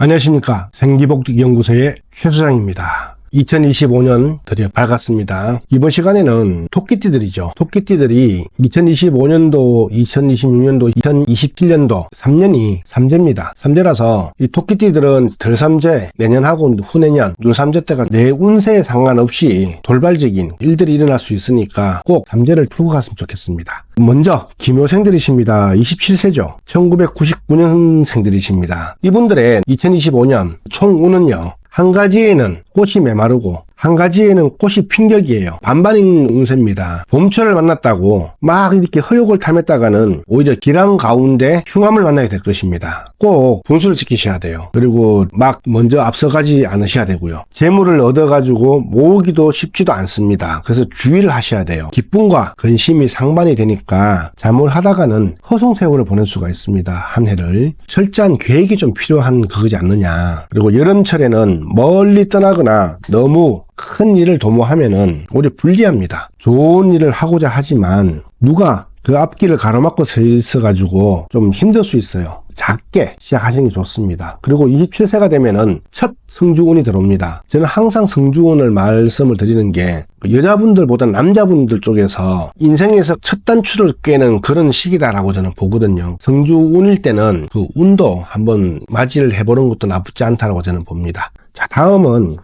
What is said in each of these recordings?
안녕하십니까. 생기복연구소의 최 소장입니다. 2025년 드디어 밝았습니다. 이번 시간에는 토끼띠들이죠. 토끼띠들이 2025년도, 2026년도, 2027년도 3년이 삼재입니다. 삼재라서 이 토끼띠들은 들삼재, 내년하고 후내년, 눈삼재 때가 내 운세에 상관없이 돌발적인 일들이 일어날 수 있으니까 꼭 삼재를 풀고 갔으면 좋겠습니다. 먼저 김효생들이십니다. 27세죠. 1999년생들이십니다. 이분들의 2025년 총 운은요. 한 가지에는 꽃이 메마르고 한 가지에는 꽃이 핀격이에요. 반반인 운세입니다. 봄철을 만났다고 막 이렇게 허욕을 탐했다가는 오히려 기랑 가운데 흉함을 만나게 될 것입니다. 꼭 분수를 지키셔야 돼요. 그리고 막 먼저 앞서가지 않으셔야 되고요. 재물을 얻어가지고 모으기도 쉽지도 않습니다. 그래서 주의를 하셔야 돼요. 기쁨과 근심이 상반이 되니까 잠을 하다가는 허송세월을 보낼 수가 있습니다. 한 해를. 철저한 계획이 좀 필요한 그거지 않느냐. 그리고 여름철에는 멀리 떠나거나 너무 큰 일을 도모하면은 오히려 불리합니다. 좋은 일을 하고자 하지만 누가 그 앞길을 가로막고 서 있어가지고 좀 힘들 수 있어요. 작게 시작하시는 게 좋습니다. 그리고 27세가 되면은 첫 성주운이 들어옵니다. 저는 항상 성주운을 말씀을 드리는 게 여자분들보다 남자분들 쪽에서 인생에서 첫 단추를 꿰는 그런 시기다라고 저는 보거든요. 성주운일 때는 그 운도 한번 맞이를 해보는 것도 나쁘지 않다라고 저는 봅니다. 자, 다음은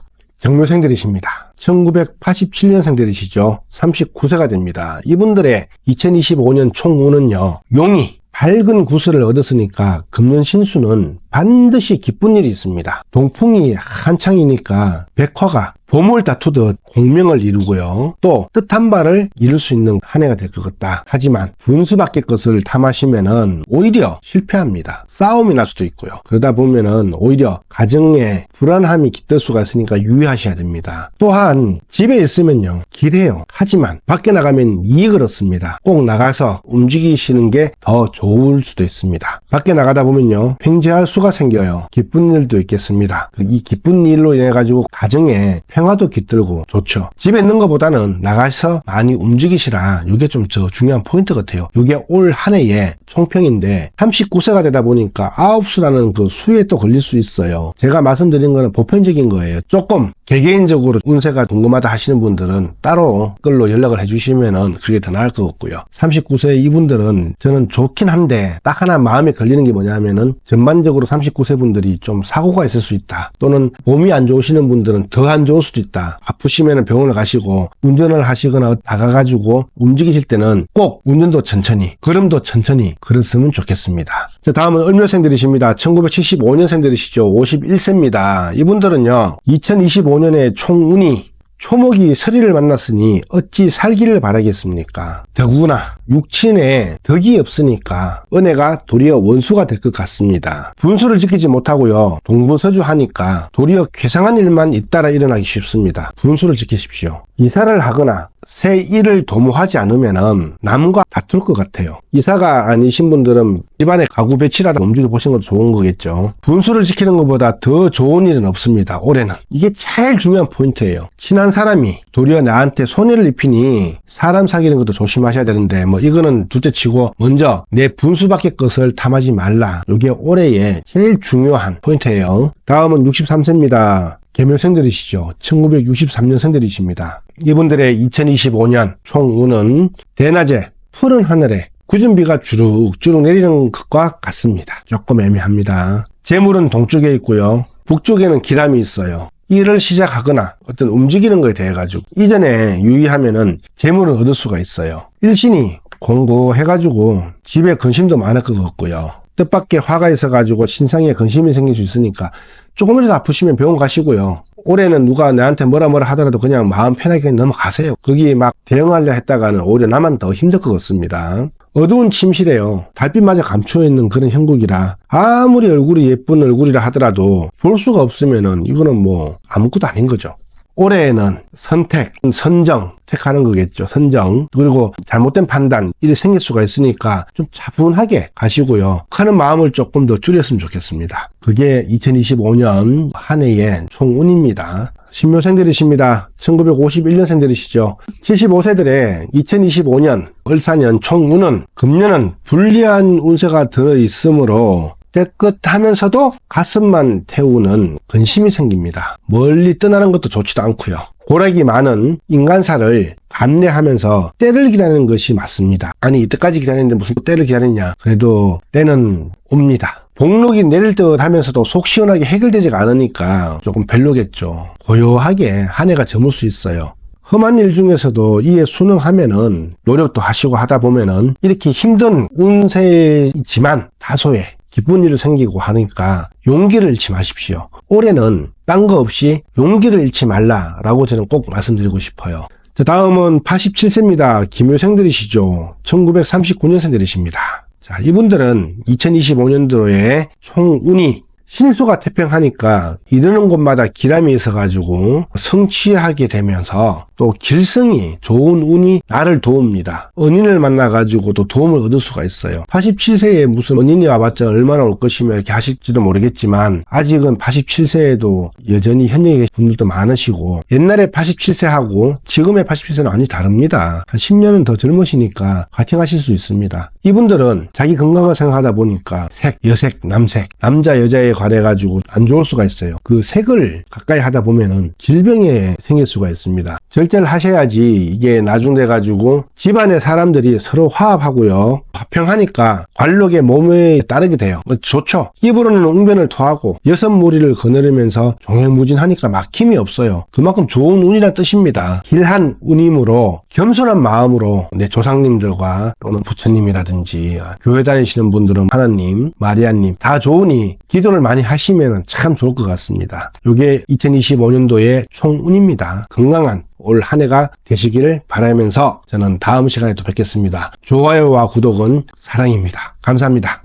경묘생들이십니다. 1987년생들이시죠. 39세가 됩니다. 이분들의 2025년 총운은요. 용이 밝은 구슬을 얻었으니까 금년 신수는 반드시 기쁜 일이 있습니다. 동풍이 한창이니까 백화가 봄을 다투듯 공명을 이루고요. 또 뜻한 바를 이룰 수 있는 한 해가 될 것 같다. 하지만 분수 밖의 것을 탐하시면은 오히려 실패합니다. 싸움이 날 수도 있고요. 그러다 보면은 오히려 가정에 불안함이 깃들 수가 있으니까 유의하셔야 됩니다. 또한 집에 있으면요. 길해요. 하지만 밖에 나가면 이익을 얻습니다. 꼭 나가서 움직이시는 게 더 좋을 수도 있습니다. 밖에 나가다 보면요. 횡재할 수가 생겨요. 기쁜 일도 있겠습니다. 이 기쁜 일로 인해 가지고 가정에 평 화도 깃들고 좋죠. 집에 있는 것보다는 나가서 많이 움직이시라. 이게 좀 저 중요한 포인트 같아요. 이게 올 한 해에 총평인데 39세가 되다 보니까 아홉수라는 그 수에 또 걸릴 수 있어요. 제가 말씀드린 거는 보편적인 거예요. 조금 개개인적으로 운세가 궁금하다 하시는 분들은 따로 끌로 연락을 해주시면은 그게 더 나을 것 같고요. 39세 이분들은 저는 좋긴 한데 딱 하나 마음에 걸리는 게 뭐냐면은 전반적으로 39세 분들이 좀 사고가 있을 수 있다. 또는 몸이 안 좋으시는 분들은 더 안 좋을 수도 있다. 아프시면은 병원을 가시고 운전을 하시거나 나가가지고 움직이실 때는 꼭 운전도 천천히, 걸음도 천천히 그랬으면 좋겠습니다. 자, 다음은 을묘생들이십니다. 1975년생들이시죠. 51세입니다. 이분들은요, 2025년에 총운이 초목이 서리를 만났으니 어찌 살기를 바라겠습니까? 더구나 육친에 덕이 없으니까 은혜가 도리어 원수가 될 것 같습니다. 분수를 지키지 못하고요. 동분서주하니까 도리어 괴상한 일만 잇따라 일어나기 쉽습니다. 분수를 지키십시오. 이사를 하거나 새 일을 도모하지 않으면 남과 다툴 것 같아요. 이사가 아니신 분들은 집안에 가구 배치라도 움직여 보시는 것도 좋은 거겠죠. 분수를 지키는 것보다 더 좋은 일은 없습니다. 올해는. 이게 제일 중요한 포인트예요. 친한 사람이 도리어 나한테 손해를 입히니 사람 사귀는 것도 조심하셔야 되는데 뭐 이거는 둘째 치고 먼저 내 분수밖에 것을 탐하지 말라. 이게 올해의 제일 중요한 포인트예요. 다음은 63세입니다. 개묘생들이시죠. 1963년생들이십니다. 이분들의 2025년 총운은 대낮에 푸른 하늘에 굳은 비가 주룩주룩 내리는 것과 같습니다. 조금 애매합니다. 재물은 동쪽에 있고요. 북쪽에는 기람이 있어요. 일을 시작하거나 어떤 움직이는 거에 대해 가지고 이전에 유의하면은 재물을 얻을 수가 있어요. 일신이 공고해가지고 집에 근심도 많을 것 같고요. 뜻밖의 화가 있어가지고 신상에 근심이 생길 수 있으니까 조금이라도 아프시면 병원 가시고요. 올해는 누가 나한테 뭐라 뭐라 하더라도 그냥 마음 편하게 넘어가세요. 거기 막 대응하려 했다가는 오히려 나만 더 힘들 것 같습니다. 어두운 침실에요. 달빛마저 감추어 있는 그런 형국이라 아무리 얼굴이 예쁜 얼굴이라 하더라도 볼 수가 없으면은 이거는 뭐 아무것도 아닌 거죠. 올해에는 선택, 선정, 택하는 거겠죠. 선정. 그리고 잘못된 판단, 일이 생길 수가 있으니까 좀 차분하게 가시고요. 하는 마음을 조금 더 줄였으면 좋겠습니다. 그게 2025년 한 해의 총운입니다. 신묘생들이십니다. 1951년생들이시죠. 75세들의 2025년 을사년 총운은 금년은 불리한 운세가 들어있으므로 깨끗하면서도 가슴만 태우는 근심이 생깁니다. 멀리 떠나는 것도 좋지도 않고요. 고락이 많은 인간사를 감내하면서 때를 기다리는 것이 맞습니다. 아니 이때까지 기다리는데 무슨 때를 기다리냐. 그래도 때는 옵니다. 복록이 내릴 듯 하면서도 속 시원하게 해결되지가 않으니까 조금 별로겠죠. 고요하게 한 해가 저물 수 있어요. 험한 일 중에서도 이에 순응하면은 노력도 하시고 하다 보면은 이렇게 힘든 운세이지만 다소의 기쁜 일이 생기고 하니까 용기를 잃지 마십시오. 올해는 딴 거 없이 용기를 잃지 말라라고 저는 꼭 말씀드리고 싶어요. 자, 다음은 87세입니다. 김효생들이시죠. 1939년생들이십니다. 자, 이분들은 2025년도에 총운이 신수가 태평하니까 이르는 곳마다 기람이 있어가지고 성취하게 되면서 또 길성이 좋은 운이 나를 도웁니다. 은인을 만나가지고도 도움을 얻을 수가 있어요. 87세에 무슨 은인이 와봤자 얼마나 올 것이며 이렇게 하실지도 모르겠지만 아직은 87세에도 여전히 현역에 계신 분들도 많으시고 옛날에 87세하고 지금의 87세는 완전히 다릅니다. 한 10년은 더 젊으시니까 파팅하실 수 있습니다. 이분들은 자기 건강을 생각하다 보니까 색, 여색, 남색, 남자, 여자에 관해 가지고 안 좋을 수가 있어요. 그 색을 가까이 하다 보면은 질병에 생길 수가 있습니다. 절제를 하셔야지 이게 나중 돼가지고 집안의 사람들이 서로 화합하고요. 화평하니까 관록의 몸에 따르게 돼요. 좋죠. 입으로는 웅변을 토하고 여섯 무리를 거느리면서 종횡무진하니까 막힘이 없어요. 그만큼 좋은 운이란 뜻입니다. 길한 운임으로 겸손한 마음으로 내 조상님들과 또는 부처님이라든지 교회 다니시는 분들은 하나님, 마리아님 다 좋으니 기도를 많이 하시면 참 좋을 것 같습니다. 이게 2025년도의 총운입니다. 건강한 올 한 해가 되시기를 바라면서 저는 다음 시간에 또 뵙겠습니다. 좋아요와 구독은 사랑입니다. 감사합니다.